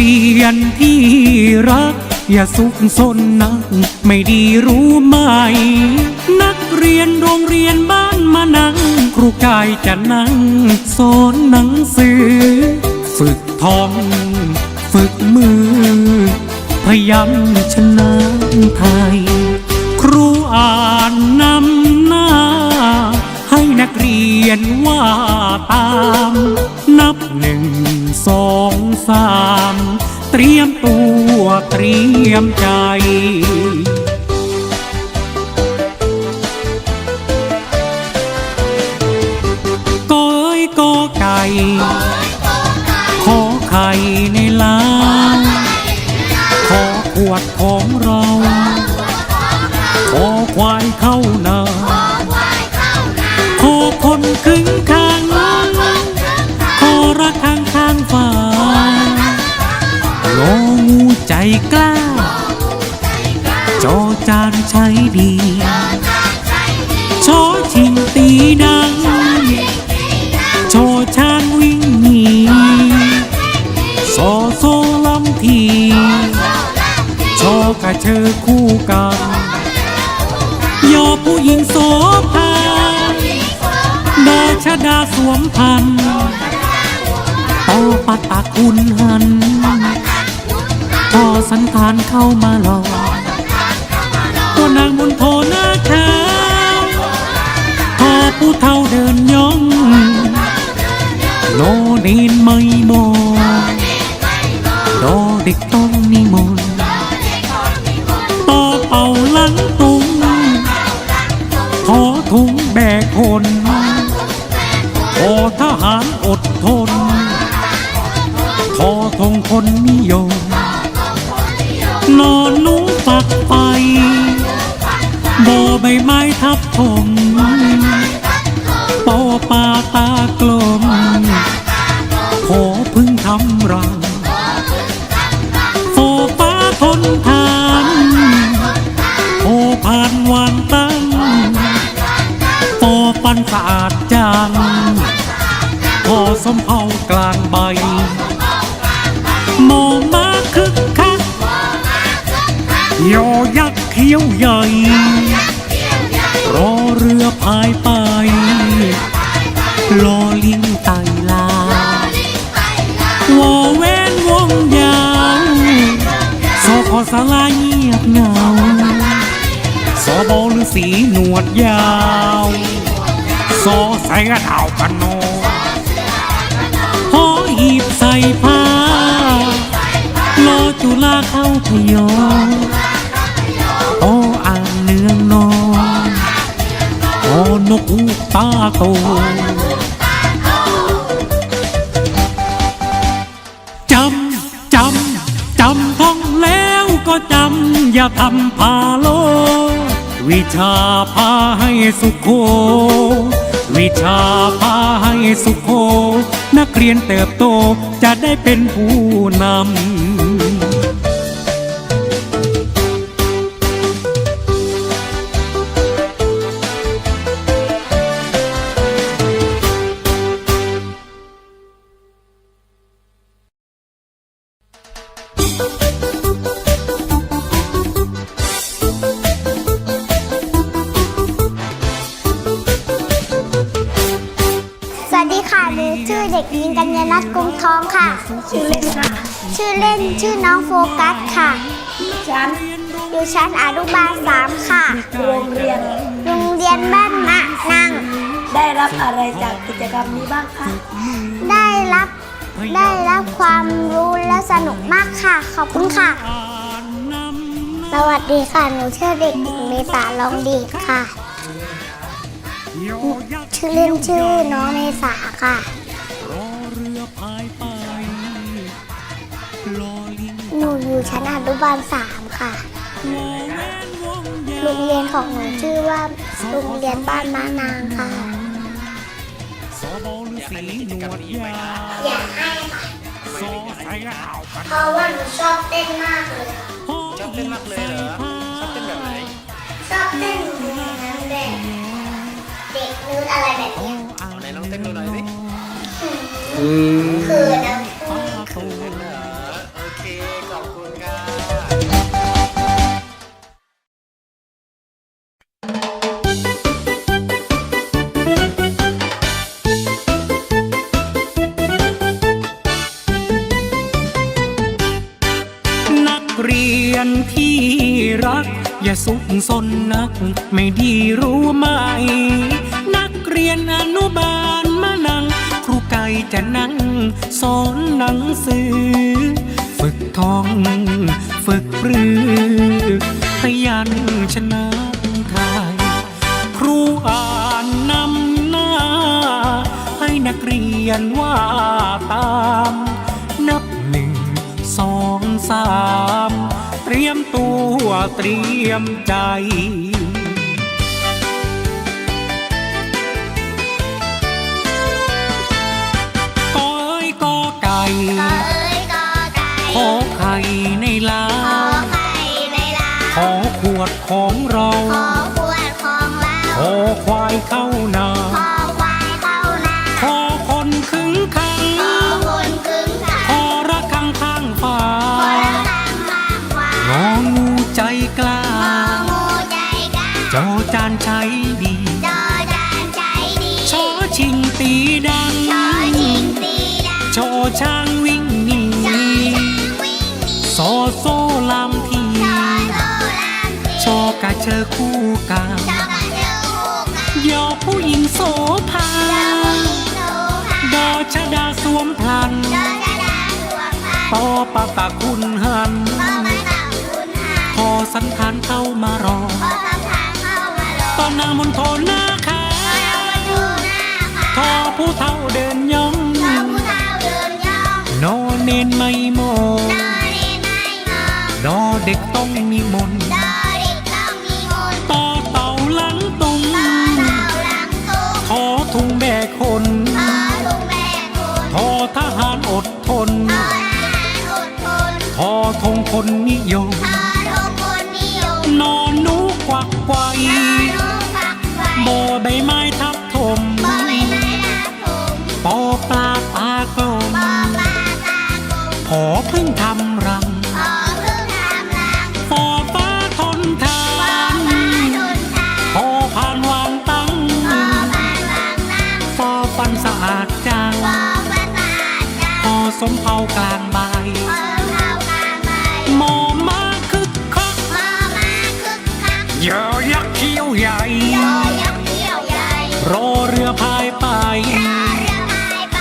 เรียนที่รัก อย่าสุขสนนัก ไม่ดีรู้ไหม นักเรียนโรงเรียนบ้านมานั่งครูกายจะนั่งสอนหนังสือ ฝึกท่อง ฝึกมือ พยัญชนะไทย ครูอ่านนำหน้า ให้นักเรียนว่าตาม นับหนึ่ง สองสาม เตรียมตัวเตรียมใจ คู่กัน ยอผู้หญิงโสภาดอชดาสวมพันต่อปัตตะคุณหันพอสันทานเข้ามาหลอกตัวนางมนโทหน้าขาวพอผู้เฒ่าเดินย่อง โนเนนไม่มองดอเด็กต้องนิมนต์ ถุงแบกคนขอทหารอดทน ขอทงคนนิยม นอนหนูฝักไปบอใบไม้ทับทม สมเภากลางใบมองมาคึกคักยอยักษ์เขียวใหญ่ รอเรือพายไปรอลิงไต่ลาวอแวนวงยาวสอขอสลายเงียบเหงาสอบอฤาษีหนวดยาว สอใส่กระดาวกันโน จุฬาเข้าพยอโออ่างเนืองนอนโอนกฮูตาโตจำจำจำท่องแล้วก็จำอย่าทำพาโล วิชาพาให้สุขโขวิชาพาให้สุขโขนักเรียนเติบโตจะได้เป็นผู้นำ ชื่อเด็กหญิงกัญญานัทกุมทองค่ะ ชื่อเล่นค่ะ ชื่อเล่นชื่อน้องโฟกัสค่ะ ชั้น อยู่ชั้นอนุบาลสามค่ะ โรงเรียน โรงเรียนบ้านมะนัง ได้รับอะไรจากกิจกรรมนี้บ้างคะ ได้รับ ได้รับความรู้และสนุกมากค่ะ ขอบคุณค่ะ สวัสดีค่ะ หนูชื่อเด็กหญิงเมษาลองดีค่ะ ชื่อเล่นชื่อน้องเมษาค่ะ หนูอยู่ชั้นอนุบาลสามค่ะวอแวนวงยาโรงเรียนของหนูชื่อว่าโรงเรียนบ้านมะนางค่ะสอบอฤาษีหนวดยาวอยากให้สอใส่กระดาวกันเพราะว่าหนูชอบเต้นมากเลย ชอบเต้นมากเลยเหรอ ชอบเต้นแบบไหน ชอบเต้นเหมือนนั้นแหละเด็กนูดอะไรแบบเนี้ยไหนลองเต้นดูหน่อยสิ คือนะ สุขสนนัก ไม่ดีรู้ไหม นักเรียนอนุบาลมานั่ง ครูไก่จะนั่ง สอนหนังสือ ฝึกท่อง ฝึกปรือ พยัญชนะไทย ครูอ่านนำหน้า ให้นักเรียนว่า ตรียมตัวเตรียมใจกอเอ้ยกอไก่กอเอ้ยกอไก่ขอไข่ในลาขอไข่ในลาขอขวดของเราขอขวดของเรา ขอควายเข้านา เชอคู่กามชอกระเชือกคู่กันยอผู้หญิงโสภาชอผู้หญิงโสภาดอชดาสวมพลันชอชะดาสวมผ้าปอปะตะคุณหันพอมาตามคุณหาพอสันทานเข้ามารอพอคำถามเข้ามาลตอนนางมนโทนาคาพอเรามาดูหน้าค่ะทอผู้เฒ่าเดินย่องพอผู้เฒ่าเดินย่อง นอนเนนไม่มองนอนเรียนไม่มองดอเด็กต้องมีมนต์ ยมพอทงคนนิยมนอนหนูกวักไกวพอลูกฝักไฟโบใบไม้ทับถมพอใบไม้ทับถมปอปลาตากลมพอปลาตากลมพอพึ่งทำรังพอพึ่งทำรังฟอฟ้าทนทาพอนฟ้าทนทานพอผ่านวางตั้งพอผ่านวางน้ำฟอฟันสะอาดจังพอประสาทจังพอสมเผากลางใบพอ ยอยักษ์เขี้ยวใหญ่โยยักษ์เขี้ยวใหญ่รอเรือพายไปรอเรือพายไป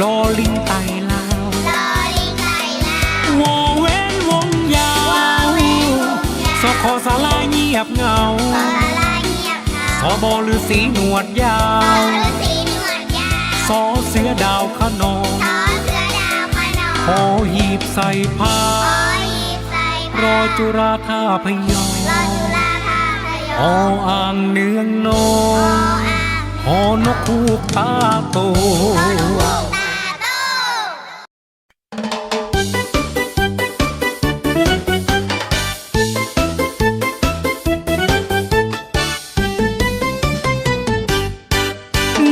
รอลิงไต่ลาวรอลิงไต่ลาววอเว้นวงยาววอเว้นวงยาวสคอสาลายเงียบเหงาพอละลายเงียบเหงาสอบอฤาษีหนวดยาพอวฤาษีหนวดยาวสอเสือดาวขนองพอเสือดาวพนมพอหีบใส่ผ้าพอหยิบใส่รผ้าอจุราธาพยองร อจุฬาภาพยอนต์อ่างเนืองนอพออ่างหอนกคูกตาโตอลูกตาโต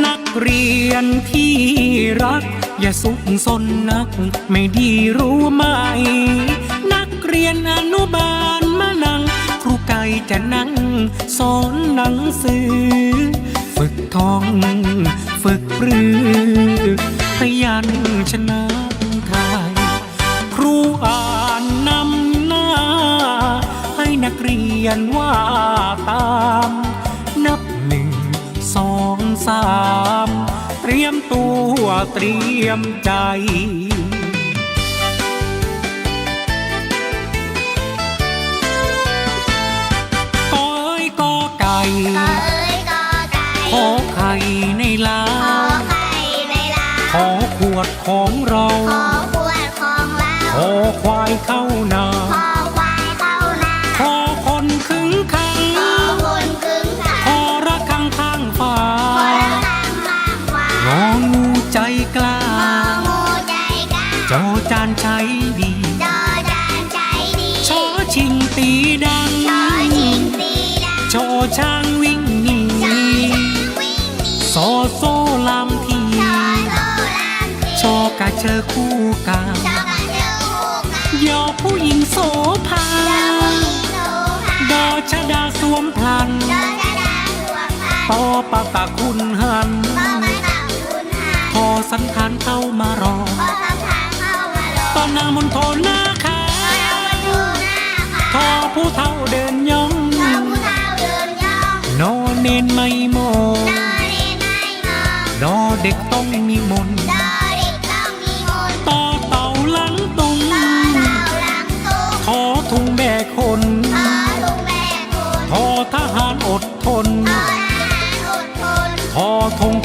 นักเรียนที่รัก อย่าสุขสนนัก ไม่ดีรู้ไหม นักเรียนอนุบาลมานั่ง จะนั่งสอนหนังสือ ฝึกท่อง ฝึกปรือพยัญชนะไทย ครูอ่านนำหน้า ให้นักเรียนว่าตาม นับหนึ่งสองสาม เตรียมตัวเตรียมใจ เชอคู่กามชอกระเชือกคู่กันยอผู้หญิงโสภาชอผู้หญิงโสภาดอชดาสวมพลันชอชะดาสวมผ้าปอปะตะคุณหันพอมาตามคุณหาพอสันทานเข้ามารอพอคำถามเข้ามาลตอนนางมนโทนาคาพอเรามาดูหน้าค่ะทอผู้เฒ่าเดินย่องชอผู้เฒ่าเดินย่อง นอเนนไม่มองนอเรนไม่มองนอเด็กต้องมีมนต์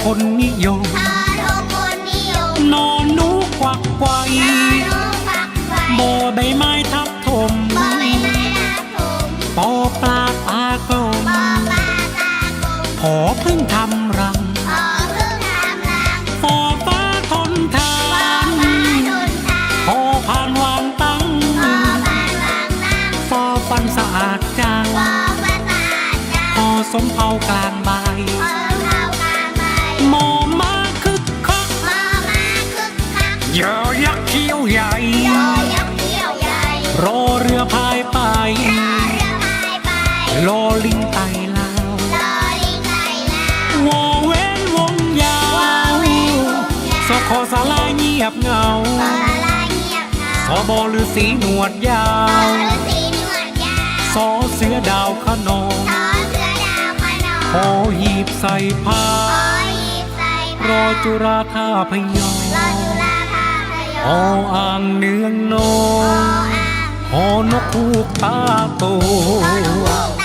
คนนิยมทอทงคนนิยมนอนหนูควักไกวทอลูกฝักไฟโบใบไม้ทับถมบอใบไม้รักถมปอปลาตากลมบอปลาตากลมผอพึ่งทำรังพอพึ่งทำรังฟอฟ้าทนทาพอน ฟ้าทนทานพอผ่านวางตั้งพอบ้านวางตั้งฟอฟันสะอาดจังพอประสาทจังพอสมเผากลางใบ พอ หมอมาคึกคักพอมาคึกคักเยอยักษ์เขี้ยวใหญ่ยอยักษ์เที่ยวใหญ่รอเรือพายไปรอเรือพายไปรอลิงไต่ลาวรอลิงไก่ลาวอเว้นวงยาววเว้นวงยาวสคอสาลายเงียบเหงาพอลาเงียบเหงาสอบอฤาษีหนวดยาพอวฤาษีหนวดยาวสอเสือดาวขนองพอเสือดาวพนมพอหีบใส่ผ้าพอหยิบใส่ รผ้าอจุราท่าพยอรอจุฬาภาพยอนต์อ่างเนืองนอพอนอ่างหอนกคูกตาโตพอน